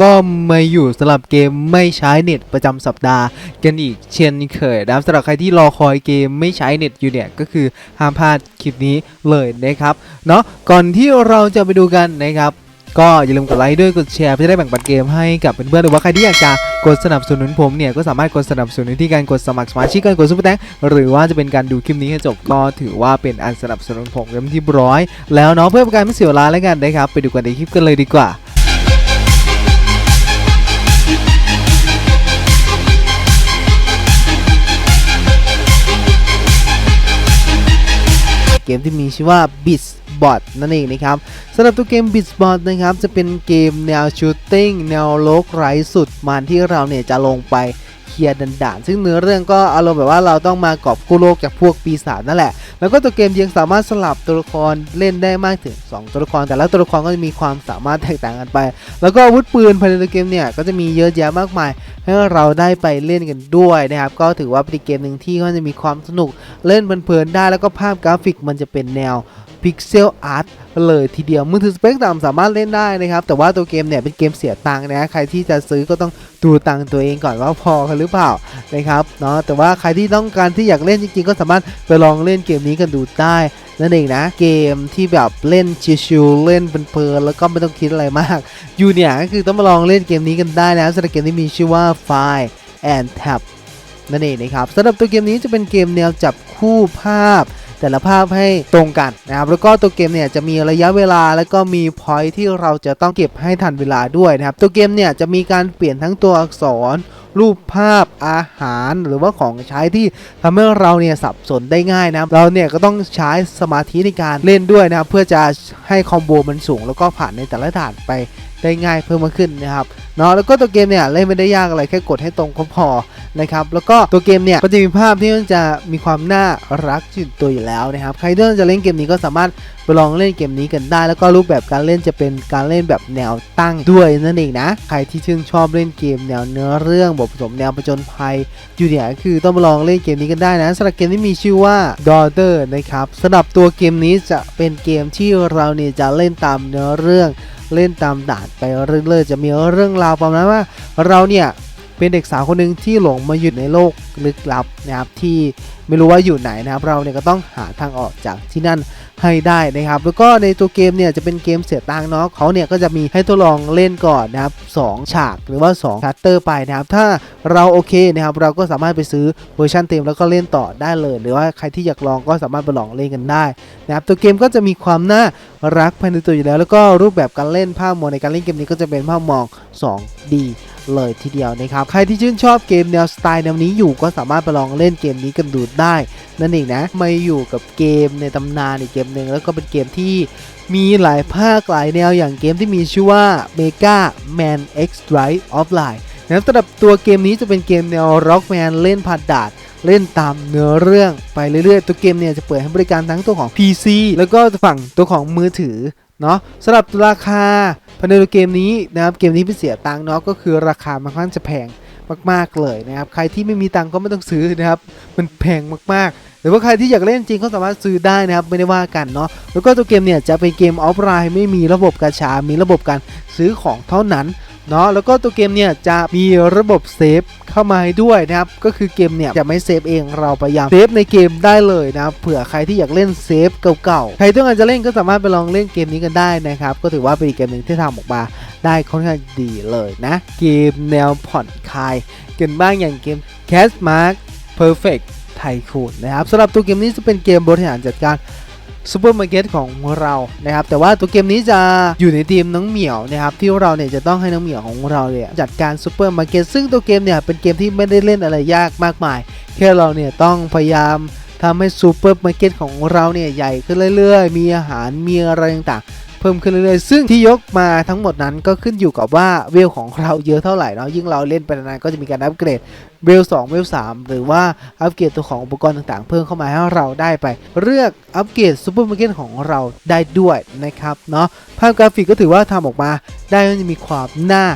ก็มาอยู่สำหรับเกมไม่ใช้เน็ตประจำสัปดาห์ กันอีกเช่นเคยนะครับสำหรับใครที่รอคอยเกมไม่ใช้เน็ตอยู่เนี่ยก็คือห้ามพลาดคลิปนี้เลยนะครับเนาะก่อนที่เราจะไปดูกันนะครับก็อย่าลืมกดไลค์ด้วยกดแชร์เพื่อจะได้แบ่งปันเกมให้กับเพื่อนๆหรือว่าใครที่อยากจะกดสนับสนุนผมเนี่ยก็สามารถกดสนับสนุนที่การกดสมัครสมาชิกการกดซุปเปอร์แตงหรือว่าจะเป็นการดูคลิปนี้ให้จบก็ถือว่าเป็นอันสนับสนุนผมเต็มที่ร้อยแล้วเนาะเพื่อเป็นการไม่เสียเวลาแล้วกันนะครับไปดูกันในคลิปกันเลยดีกว่า มที่มีชื่อว่า b i t b o t นั่นเองนะครับสำหรับตัวเกม b i t b o t นะครับจะเป็นเกมแนวชูตติ้งแนวโลกไร้สุดมันที่เราเนี่ยจะลงไปเคลียร์ดันด่านซึ่งเนื้อเรื่องก็อารมณ์แบบว่าเราต้องมากอบกู้โลกจากพวกปีศาจนั่นแหละ แล้วก็ตัวเกมยังสามารถสลับตัวละครเล่นได้มากถึง 2 ตัวละคร แต่ละตัวละครก็จะมีความสามารถแตกต่างกันไป แล้วก็อาวุธปืนภายในตัวเกมเนี่ยก็จะมีเยอะแยะมากมาย ให้เราได้ไปเล่นกันด้วยนะครับ ก็ถือว่าเป็นเกมหนึ่งที่ก็จะมีความสนุกเล่นเพลินๆได้ แล้วก็ภาพกราฟิกมันจะเป็นแนว พิกเซลอาร์ตเลยทีเดียวมือถือสเปคต่ำสามารถเล่นได้นะครับ แต่ว่าตัวเกมเนี่ยเป็นเกมเสียตังค์นะใครที่จะซื้อก็ต้องดูตังค์ตัวเองก่อนว่าพอกันหรือเปล่านะครับเนาะแต่ว่าใครที่ต้องการที่อยากเล่นจริงๆ ก็สามารถไปลองเล่นเกมนี้กันดูได้นั่นเองนะเกมที่แบบเล่นชิวๆเล่นเพลินๆแล้วก็ไม่ต้องคิดอะไรมาก อยู่เนี่ยก็คือต้องมาลองเล่นเกมนี้กันได้นะสำหรับเกมที่มีชื่อว่า File and Tab นั่นเองนะครับสำหรับตัวเกมนี้จะเป็นเกมแนวจับคู่ภาพ แต่ละภาพให้ตรงกันนะครับแล้วก็ตัวเกมเนี่ยจะมีระยะเวลาแล้วก็มีพอยที่เราจะต้องเก็บให้ทันเวลาด้วยนะครับตัวเกมเนี่ยจะมีการเปลี่ยนทั้งตัวอักษร รูปภาพอาหารหรือว่าของใช้ที่ทำให้เราเนี่ยสับสนได้ง่ายนะครับเราเนี่ยก็ต้องใช้สมาธิในการเล่นด้วยนะครับเพื่อจะให้คอมโบมันสูงแล้วก็ผ่านในแต่ละด่านไป ได้ง่ายเพิ่มมากขึ้นนะครับเนาะแล้วก็ตัวเกมเนี่ยเล่นไม่ได้ยากอะไรแค่กดให้ตรงก็พอนะครับแล้วก็ตัวเกมเนี่ยก็จะมีภาพที่มันจะมีความน่ารักจุดตัวอยู่แล้วนะครับใครที่จะเล่นเกมนี้ก็สามารถไปลองเล่นเกมนี้กันได้ แล้วก็รูปแบบการเล่นจะเป็นการเล่นแบบแนวตั้งด้วยนั่นเองนะใครที่ชื่นชอบเล่นเกมแนวเนื้อเรื่องบทผสมแนวผจญภัยอยู่เนี่ยคือต้องมาลองเล่นเกมนี้กันได้นะสำหรับเกมที่มีชื่อว่า Daughter นะครับสำหรับตัวเกมนี้จะเป็นเกมที่เราเนี่ยจะเล่นตามเนื้อเรื่อง เล่นตามด่านไปเรื่อยๆ จะมีเรื่องราวประมาณว่าเราเนี่ยเป็นเด็กสาวคนหนึ่งที่หลงมาอยู่ในโลกลึกลับนะครับที่ ไม่รู้ว่าอยู่ไหนนะครับ เราเนี่ยก็ต้องหาทางออกจากที่นั่นให้ได้นะครับ แล้วก็ในตัวเกมเนี่ยจะเป็นเกมเสียตังค์เนาะเขาเนี่ยก็จะมีให้ทดลองเล่นก่อนนะครับ2ฉากหรือว่า2ชัตเตอร์ไปนะครับ ถ้าเราโอเคนะครับ เราก็สามารถไปซื้อเวอร์ชันเต็มแล้วก็เล่นต่อได้เลย หรือว่าใครที่อยากลองก็สามารถไปลองเล่นกันได้นะครับ ตัวเกมก็จะมีความน่ารักภายในตัวอยู่แล้ว แล้วก็รูปแบบการเล่นภาพมองในการเล่นเกมนี้ก็จะเป็นภาพมอง 2D เลยทีเดียวนะครับ ใครที่ชื่นชอบเกมแนวสไตล์แนวนี้อยู่ก็สามารถไปลองเล่นเกมนี้กันดูได้ นั่นเองนะมาอยู่กับเกมในตำนานอีกเกมหนึ่งแล้วก็เป็นเกมที่มีหลายภาคหลายแนวอย่างเกมที่มีชื่อว่า Mega Man X Drive Offline นะครับสำหรับตัวเกมนี้จะเป็นเกมแนว Rockman เล่นผ่านดานเล่นตามเนื้อเรื่องไปเรื่อยๆ ตัวเกมเนี่ยจะเปิดให้บริการทั้งตัวของ PC แล้วก็ฝั่งตัวของมือถือเนาะสำหรับราคาภายในตัวเกมนี้นะครับเกมนี้เป็นเสียตังเนาะก็คือราคามันค่อนข้างจะแพง มาก ๆ เลยนะครับ ใครที่ไม่มีตังก็ไม่ต้องซื้อนะครับ มันแพงมากๆ หรือว่าใครที่อยากเล่นจริงก็สามารถซื้อได้นะครับ ไม่ได้ว่ากันเนาะ แล้วก็ตัวเกมเนี่ยจะเป็นเกมออฟไลน์ไม่มีระบบกาชา มีระบบการซื้อของเท่านั้นเนาะ แล้วก็ตัวเกมเนี่ยจะมีระบบเซฟเข้ามาให้ด้วยนะครับ ก็คือเกมเนี่ยจะไม่เซฟเองเราพยายามเซฟในเกมได้เลยนะครับ เผื่อใครที่อยากเล่นเซฟเก่าๆ ใครต้องการจะเล่นก็สามารถไปลองเล่นเกมนี้กันได้นะครับ ก็ถือว่าเป็นอีกเกมหนึ่งที่ทำออกมา ได้ค่อนข้างดีเลยนะ เกมแนวผ่อนคลายกันบ้างอย่างเกม Cat Mark Perfect Tycoon นะครับสำหรับตัวเกมนี้จะเป็นเกมบริหารจัดการซูเปอร์มาร์เก็ตของเรานะครับแต่ว่าตัวเกมนี้จะอยู่ในทีมน้องเหมียวนะครับที่เราเนี่ยจะต้องให้น้องเหมียวของเราเนี่ยจัดการซูเปอร์มาร์เก็ตซึ่งตัวเกมเนี่ยเป็นเกมที่ไม่ได้เล่นอะไรยากมากมาย แค่เราเนี่ยต้องพยายามทำให้ซูเปอร์มาร์เก็ตของเราเนี่ยใหญ่ขึ้นเรื่อยๆ มีอาหารมีอะไรต่างๆ เพิ่มขึ้นเรื่อยๆ ซึ่งที่ยกมาทั้งหมดนั้นก็ขึ้นอยู่กับว่าเวลของเราเยอะเท่าไหร่เนาะยิ่งเราเล่นไปนานๆก็จะมีการอัปเกรดเวล2เวล3หรือว่าอัปเกรดตัวของอุปกรณ์ต่างๆ เพิ่มเข้ามาให้เราได้ไป เลือกอัปเกรดซูเปอร์มาร์เก็ตของเราได้ด้วยนะครับเนาะภาพกราฟิกก็ถือว่าทำออกมาได้มันจะมีความน่า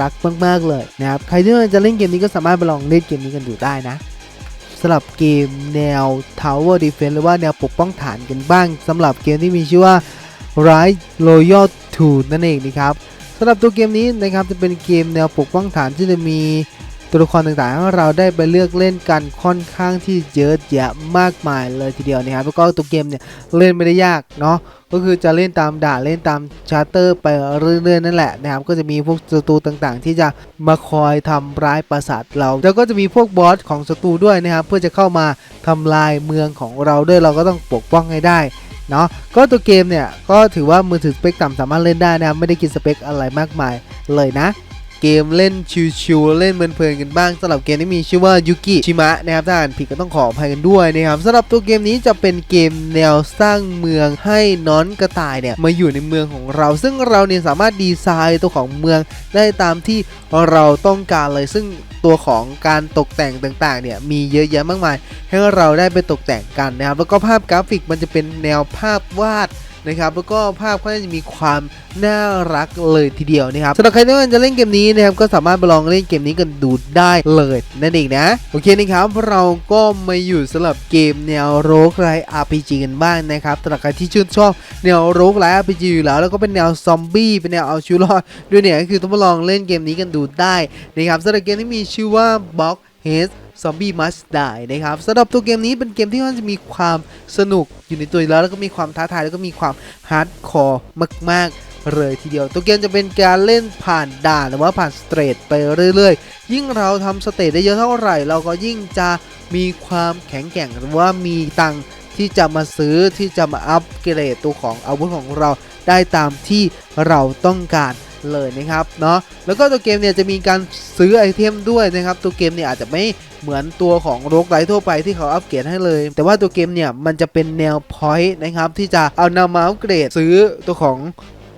รักมากๆเลยนะครับใครที่จะเล่นเกมนี้ก็สามารถไปลองเล่นเกมนี้กันดูได้นะสำหรับเกมแนว Tower Defense หรือว่าแนวปกป้องฐานกันบ้างสำหรับเกมที่มีชื่อว่า Rise Royal 2 นั่นเองนะครับสำหรับตัวเกมนี้นะครับจะเป็นเกมแนวปกป้องฐานที่จะมีตัวละครต่างๆให้เราได้ไปเลือกเล่นกันค่อนข้างที่เยอะแยะมากมายเลยทีเดียวนะครับแล้วก็ตัวเกมเนี่ยเล่นไม่ได้ยากเนาะก็คือจะเล่นตามด่านเล่นตามชาร์เตอร์ไปเรื่อยๆนั่นแหละนะครับก็จะมีพวกศัตรูต่างๆ ที่จะมาคอยทำร้ายปราสาทเรา แล้วก็จะมีพวกบอสของศัตรูด้วยนะครับเพื่อจะเข้ามาทำลายเมืองของเราด้วยเราก็ต้องปกป้องให้ได้ เนาะก็ตัวเกมเนี่ยก็ถือว่ามือถือสเปคต่ำสามารถเล่นได้นะครับไม่ได้กินสเปคอะไรมากมายเลยนะ เกมเล่นชิวๆเล่นเพลินๆกันบ้างสำหรับเกมที่มีชื่อว่ายุกิชิมะนะครับถ้าอ่านผิดก็ต้องขออภัยกันด้วยนะครับสำหรับตัวเกมนี้จะเป็นเกมแนวสร้างเมืองให้น้อนกระต่ายเนี่ยมาอยู่ในเมืองของเรา ซึ่งเราเนี่ยสามารถดีไซน์ตัวของเมืองได้ตามที่เราต้องการเลยซึ่งตัวของการตกแต่งต่างๆเนี่ยมีเยอะแยะมากมาย ให้เราได้ไปตกแต่งกันนะครับแล้วก็ภาพกราฟิกมันจะเป็นแนวภาพวาด นะครับแล้วก็ภาพก็จะมีความน่ารักเลยทีเดียวนะครับสำหรับใครที่องการจะเล่นเกมนี้นะครับก็สามารถไปลองเล่นเกมนี้กันดูได้เลยนั่นเองนะโอเคนะครับเราก็มาอยู่สำหรับเกมแนวโรกไร RPG กันบ้างนะครับสำหรับใครที่ชื่นชอบแนวโรกไร RPG อยู่แล้วแล้วก็เป็นแนวซอมบี้เป็นแนวเอาชีวิตรอดด้วยเนี่ยก็คือต้องมาลองเล่นเกมนี้กันดูได้นะครับสำหรับเกมที่มีชื่อว่า Box Head ซอม บี้มัสได้นะครับสำหรับตัวเกมนี้เป็นเกมที่มันจะมีความสนุกอยู่ในตัวแล้ว แล้วก็มีความท้าทายแล้วก็มีความฮาร์ดคอร์มาก ๆเลยทีเดียวตัวเกมจะเป็นการเล่นผ่านด่านหรือว่าผ่านสเตรทไปเรื่อยๆ ยิ่งเราทำสเตรทได้เยอะเท่าไหร่ เราก็ยิ่งจะมีความแข็งแกร่งหรือว่ามีตังที่จะมาซื้อที่จะมาอัปเกรดตัวของอาวุธของเราได้ตามที่เราต้องการ เลยนะครับเนาะแล้วก็ตัวเกมเนี่ยจะมีการซื้อไอเทมด้วยนะครับตัวเกมเนี่ยอาจจะไม่เหมือนตัวของโรกไ t ทั่วไปที่เขาอัปเกรดให้เลย แต่ว่าตัวเกมเนี่ยมันจะเป็นแนวพอยต์นะครับที่จะเอานำมาอัปเกรดซื้อตัวของ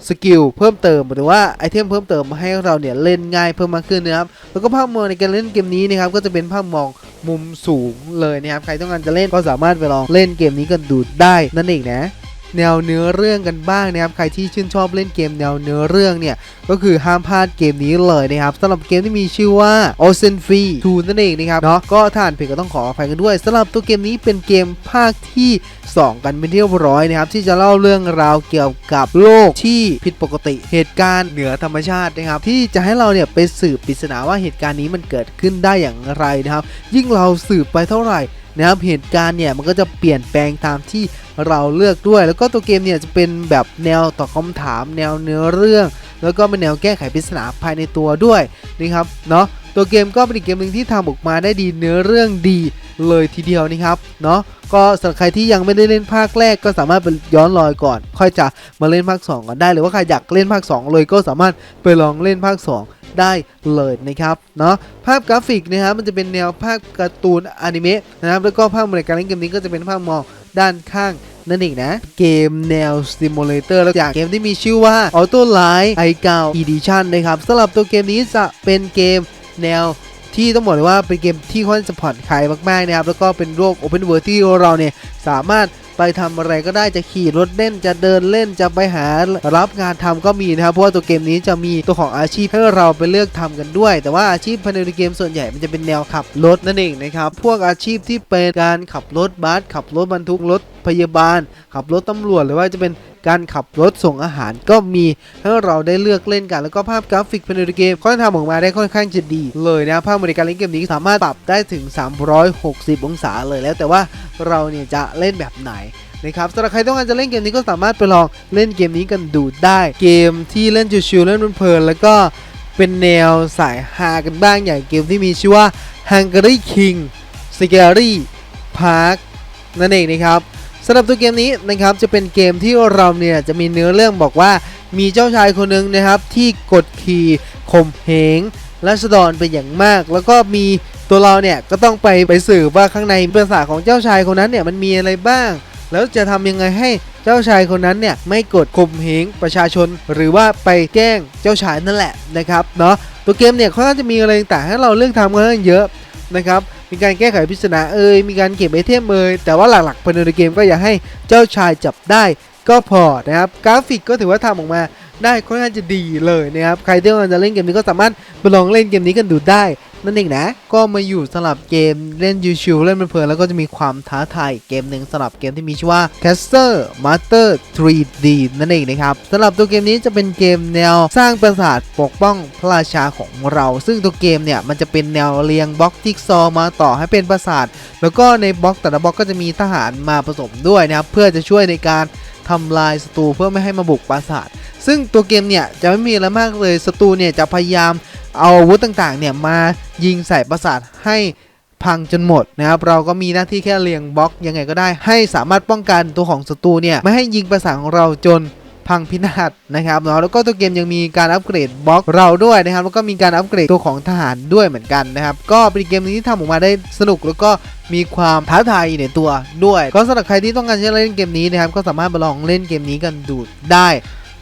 สกิลเพิ่มเติมหรือว่าไอเทมเพิ่มเติมมาให้เราเนี่ยเล่นง่ายเพิ่มมากขึ้นนะครับแล้วก็ภาพมองในการเล่นเกมนี้นะครับก็จะเป็นภาพมองมุมสูงเลยนะครับใครต้องการจะเล่นก็สามารถไปลองเล่นเกมนี้กันดูได้นั่นเองนะ แนวเนื้อเรื่องกันบ้างนะครับ ใครที่ชื่นชอบเล่นเกมแนวเนื้อเรื่องเนี่ย ก็คือห้ามพลาดเกมนี้เลยนะครับสำหรับเกมที่มีชื่อว่า o c e n f r e e 2นั่นเองนะครับเนาะก็ถ้าอ่านผิดก็ต้องขออภัยกันด้วยสำหรับตัวเกมนี้เป็นเกมภาคที่ 2 กันเป็นที่เรียบร้อยนะครับ ที่จะเล่าเรื่องราวเกี่ยวกับโลกที่ผิดปกติเหตุการณ์เหนือธรรมชาตินะครับ ที่จะให้เราเนี่ยไปสืบปริศนาว่าเหตุการณ์นี้มันเกิดขึ้นได้อย่างไรนะครับ ยิ่งเราสืบไปเท่าไหร่นะครับเหตุการณ์เนี่ยมันก็จะเปลี่ยนแปลงตามที่ เราเลือกด้วย แล้วก็ตัวเกมเนี่ยจะเป็นแบบแนวตอบคำถาม แนวเนื้อเรื่อง แล้วก็เป็นแนวแก้ไขปริศนาภายในตัวด้วยนะครับเนาะตัวเกมก็เป็นอีกเกมหนึ่งที่ทำออกมาได้ดีเนื้อเรื่องดี เลยทีเดียวนะครับเนาะก็สำหรับใครที่ยังไม่ได้เล่นภาคแรกก็สามารถไปย้อนรอยก่อน ค่อยจะมาเล่นภาค2กันได้หรือว่าใครอยากเล่นภาค 2 เลยก็สามารถไปลองเล่นภาค 2 ได้เลยนะครับเนาะภาพกราฟิกนะครับมันจะเป็นแนวภาพการ์ตูนอนิเมะนะครับแล้วก็ภาพในการเล่นเกมนี้ก็จะเป็นภาพมองด้านข้างนั่นเองนะ เกมแนว Simulator แล้วอย่างเกมที่มีชื่อว่า Auto Light i9 Edition นะครับสำหรับตัวเกมนี้จะเป็นเกมแนว ที่ต้องบอกเลยว่าเป็นเกมที่ค่อนข้างจะผ่อนคลายมากๆนะครับแล้วก็เป็นโลก Open World ที่เราเนี่ยสามารถไปทำอะไรก็ได้จะขี่รถเล่นจะเดินเล่นจะไปหารับงานทำก็มีนะครับเพราะว่าตัวเกมนี้จะมีตัวของอาชีพให้เราไปเลือกทำกันด้วย แต่ว่าอาชีพภายในเกมส่วนใหญ่มันจะเป็นแนวขับรถนั่นเองนะครับพวกอาชีพที่เป็นการขับรถบัสขับรถบรรทุกรถ พยาบาล ขับรถตำรวจหรือว่าจะเป็นการขับรถส่งอาหารก็มีให้เราได้เลือกเล่นกัน แล้วก็ภาพกราฟิกภายในเกมก็ทำออกมาได้ค่อนข้างจะดีเลยนะ ภาพบริการเล่นเกมนี้สามารถปรับได้ถึง 360 องศาเลยแล้วแต่ว่าเราเนี่ยจะเล่นแบบไหนนะครับสำหรับใครต้องการจะเล่นเกมนี้ก็สามารถไปลองเล่นเกมนี้กันดูได้ เกมที่เล่นชิวๆเล่นเพลินแล้วก็เป็นแนวสายฮากันบ้างอย่างเกมที่มีชื่อว่า Hungry King Scary Park นั่นเองนะครับ สำหรับตัวเกมนี้นะครับจะเป็นเกมที่เราเนี่ยจะมีเนื้อเรื่องบอกว่ามีเจ้าชายคนหนึ่งนะครับที่กดขี่ข่มเหงรัษฎรเป็นอย่างมาก แล้วก็มีตัวเราเนี่ยก็ต้องไปไปสืบว่าข้างในปราสาของเจ้าชายคนนั้นเนี่ยมันมีอะไรบ้าง แล้วจะทำยังไงให้เจ้าชายคนนั้นเนี่ยไม่กดข่มเหงประชาชน หรือว่าไปแกล้งเจ้าชายนั่นแหละนะครับเนาะตัวเกมเนี่ยค่อนข้างจะมีอะไรต่างให้เราเลือกทำค่อนข้างเยอะนะครับ มีการแก้ไขปริศนาเอ่ยมีการเก็บไอเทมเอ่ยแต่ว่าหลักๆภายในเกมก็อยากให้เจ้าชายจับได้ก็พอนะครับกราฟิกก็ถือว่าทำออกมา ได้ค่อนข้างจะดีเลยนะครับ ใครที่กำลังจะเล่นเกมนี้ก็สามารถไปลองเล่นเกมนี้กันดูได้ นั่นเองนะ ก็มาอยู่สลับเกมเล่นยูชิวเล่นเพลินแล้วก็จะมีความท้าทายเกมหนึ่งสลับเกมที่มีชื่อว่า Caster Master 3D นั่นเองนะครับสำหรับตัวเกมนี้จะเป็นเกมแนวสร้างปราสาทปกป้องพระราชาของเรา ซึ่งตัวเกมเนี่ยมันจะเป็นแนวเรียงบล็อกจิ๊กซอมาต่อให้เป็นปราสาท แล้วก็ในบล็อกแต่ละบล็อกก็จะมีทหารมาผสมด้วยนะครับเพื่อจะช่วยในการทำลายศัตรูเพื่อไม่ให้มาบุกปราสาท ซึ่งตัวเกมเนี่ยจะไม่มีอะไรมากเลยศัตรูเนี่ยจะพยายามเอาอาวุธต่างๆเนี่ยมายิงใส่ปราสาทให้พังจนหมดนะครับเราก็มีหน้าที่แค่เรียงบล็อกยังไงก็ได้ ให้สามารถป้องกันตัวของศัตรูเนี่ยไม่ให้ยิงปราสาทของเราจนพังพินาศนะครับเนาะแล้วก็ตัวเกมยังมีการอัปเกรดบล็อกเราด้วยนะครับแล้วก็มีการอัปเกรดตัวของทหารด้วยเหมือนกันนะครับก็เป็นเกมนี้ที่ทำออกมาได้สนุกแล้วก็มีความท้าทายในตัวด้วย ก็สำหรับใครที่ต้องการจะเล่นเกมนี้นะครับก็สามารถมาลองเล่นเกมนี้กันดูได้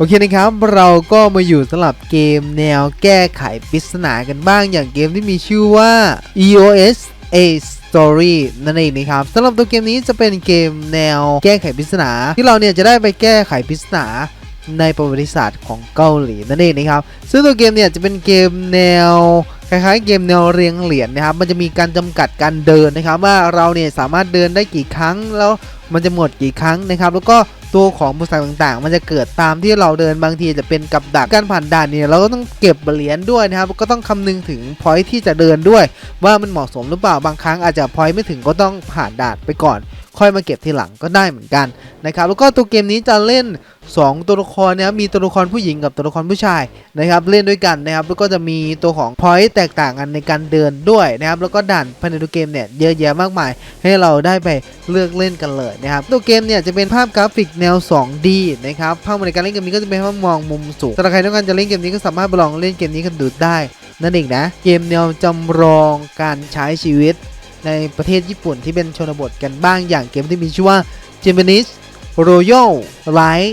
อเคนะครับ เราก็มาอยู่สำหรับเกมแนวแก้ไขปริศนากันบ้างอย่างเกมที่มีชื่อว่า EOS A Story นั่นเองนะครับสำหรับตัวเกมนี้จะเป็นเกมแนวแก้ไขปริศนา ที่เราเนี่ยจะได้ไปแก้ไขปริศนาในประวัติศาสตร์ของเกาหลีนั่นเองนะครับ ซึ่งตัวเกมเนี่ยจะเป็นเกมแนวคล้ายๆเกมแนวเรียงเหรียญนะครับ มันจะมีการจำกัดการเดินนะครับ ว่าเราเนี่ยสามารถเดินได้กี่ครั้งแล้วมันจะหมดกี่ครั้งนะครับ แล้วก็ ตัวของบุษราต่างๆ มันจะเกิดตามที่เราเดินบางทีจะเป็นกับดักการผ่านด่านเนี่ยเราก็ต้องเก็บเหรียญด้วยนะครับก็ต้องคำนึงถึงพอยที่จะเดินด้วย ว่ามันเหมาะสมหรือเปล่าบางครั้งอาจจะพอยไม่ถึงก็ต้องผ่านด่านไปก่อน ค่อยมาเก็บทีหลังก็ได้เหมือนกันนะครับแล้วก็ตัวเกมนี้จะเล่น 2 ตัวละครนะครับมีตัวละครผู้หญิงกับตัวละครผู้ชายนะครับเล่นด้วยกันนะครับแล้วก็จะมีตัวของพอยต์แตกต่างกันในการเดินด้วยนะครับแล้วก็ด่านภายในตัวเกมเนี่ยเยอะแยะมากมาย ให้เราได้ไปเลือกเล่นกันเลยนะครับตัวเกมเนี่ยจะเป็นภาพกราฟิกแนว 2D นะครับภาพในการเล่นเกมนี้ก็จะเป็นภาพมองมุมสูงสำหรับใครต้องการจะเล่นเกมนี้ก็สามารถไปลองเล่นเกมนี้กันดูได้นั่นเองนะ เกมแนวจำลองการใช้ชีวิต ในประเทศญี่ปุ่นที่เป็นชนบทกันบ้างอย่างเกมที่มีชื่อว่า Japanese Royal Light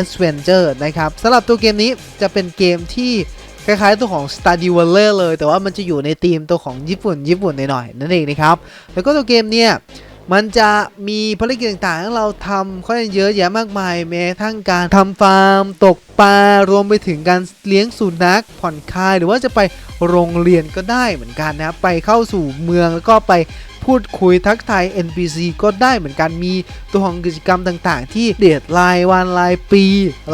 Adventure นะครับสำหรับตัวเกมนี้จะเป็นเกมที่คล้ายๆตัวของ Stardew Valley เลย แต่ว่ามันจะอยู่ในธีมตัวของญี่ปุ่นญี่ปุ่นหน่อยๆนั่นเองนะครับ แล้วก็ตัวเกมเนี่ย มันจะมีภารกิจต่างๆให้เราทำค่อนข้างเยอะแยะมากมายแม้ทั้งการทำฟาร์ม ตกปลารวมไปถึงการเลี้ยงสุนัขผ่อนคลาย หรือว่าจะไปโรงเรียนก็ได้เหมือนกันนะครับไปเข้าสู่เมืองแล้วก็ไปพูดคุยทักทาย NPC ก็ได้เหมือนกันมีตัวของกิจกรรมต่างๆ ที่เดทรายวันรายปี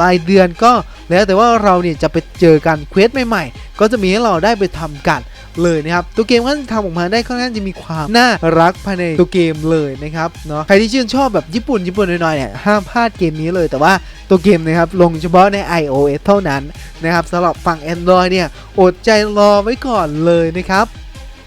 รายเดือนก็ แล้วแต่ว่าเราเนี่ยจะไปเจอกันเควสใหม่ๆ ก็จะมีให้เราได้ไปทำกันเลยนะครับตัวเกมก็ทำออกมาได้ค่อนข้างจะมีความน่ารักภายในตัวเกมเลยนะครับเนาะใครที่ชื่นชอบแบบญี่ปุ่นญี่ปุ่นน่อยๆเนี่ยห้ามพลาดเกมนี้เลยแต่ว่าตัวเกมนะครับลงเฉพาะใน iOS เท่านั้นนะครับสำหรับฝั่ง Android เนี่ยอดใจรอไว้ก่อนเลยนะครับ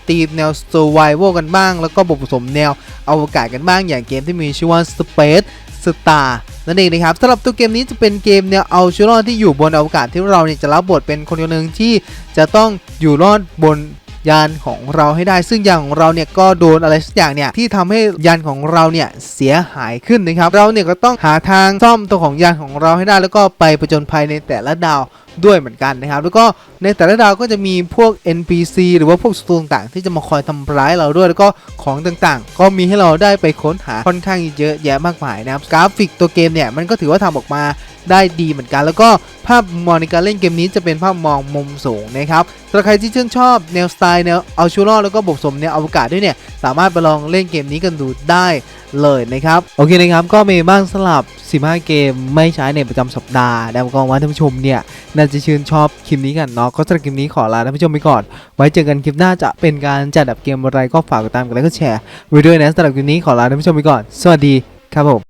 ตีมแนว survival กันบ้าง แล้วก็บทผสมแนวอวกาศกันบ้างอย่างเกมที่มีชื่อว่า Space Star นั่นเองนะครับสำหรับตัวเกมนี้จะเป็นเกมแนวเอาชีวิตรอดที่อยู่บนอวกาศที่เราเนี่ยจะรับบทเป็นคนคนหนึ่งที่จะต้องอยู่รอดบน ยานของเราให้ได้ ซึ่งยานของเราเนี่ยก็โดนอะไรสักอย่างเนี่ยที่ทำให้ยานของเราเนี่ยเสียหายขึ้นนะครับ เราเนี่ยก็ต้องหาทางซ่อมตัวของยานของเราให้ได้ แล้วก็ไปประจนภัยในแต่ละดาวด้วยเหมือนกันนะครับ แล้วก็ในแต่ละดาวก็จะมีพวก NPC หรือว่าพวกศัตรูต่างๆ ที่จะมาคอยทำร้ายเราด้วยแล้วก็ของต่างๆ ก็มีให้เราได้ไปค้นหาค่อนข้างเยอะแยะมากมายนะครับกราฟิกตัวเกมเนี่ยมันก็ถือว่าทำออกมา ได้ดีเหมือนกัน แล้วก็ภาพมองในการเล่นเกมนี้จะเป็นภาพมองมุมสูงนะครับสำหรับใครที่ชื่นชอบแนวสไตล์แนวเอาชูรอแล้วก็บวกสมแนวอวกาศด้วยเนี่ยสามารถไปลองเล่นเกมนี้กันดูได้เลยนะครับโอเคนะครับก็มีบ้างสลับ 15 เกมไม่ใช้ในประจำสัปดาห์แล้วก็ว่าท่านผู้ชมเนี่ยน่าจะชื่นชอบคลิปนี้กันเนาะก็สำหรับคลิปนี้ขอลาท่านผู้ชมไปก่อน ไว้เจอกันคลิปหน้าจะเป็นการจัดอับเกมอะไรก็ฝากกดติดตามกันแล้วก็แชร์ไว้ด้วยนะสำหรับคลิปนี้ขอลาท่านผู้ชมไปก่อน สวัสดีครับผม